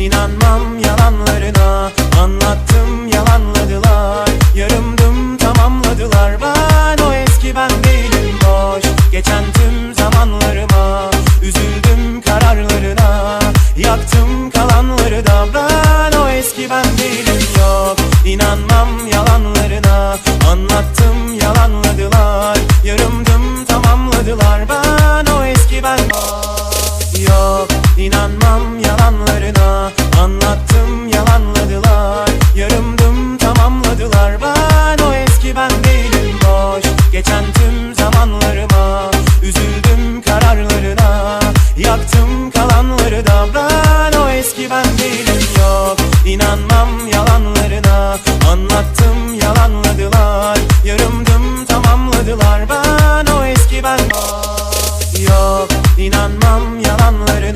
inanmam yalanlarına. Anlattım yalanladılar. Yarımdım tamamladılar. Ben o eski ben değilim boş. Geçen tüm zamanlarıma Üzüldüm kararlarına. Yaktım kalanları da. Ben o eski ben değilim. Yok İnanmam yalanlarına. Anlattım yalanladılar. Yarımdım tamamladılar. Ben o eski ben Yok İnanmam yalanlarına. Anlattım yalanladılar. Yarımdım tamamladılar. Ben o eski ben değilim boş. Geçen tüm zamanlarıma Üzüldüm kararlarına. Yaktım kalanları da. Ben o eski ben değilim. Yok İnanmam yalanlarına. Anlattım yalanladılar. Yarımdım tamamladılar. Ben o eski ben Yok inanmam yalanları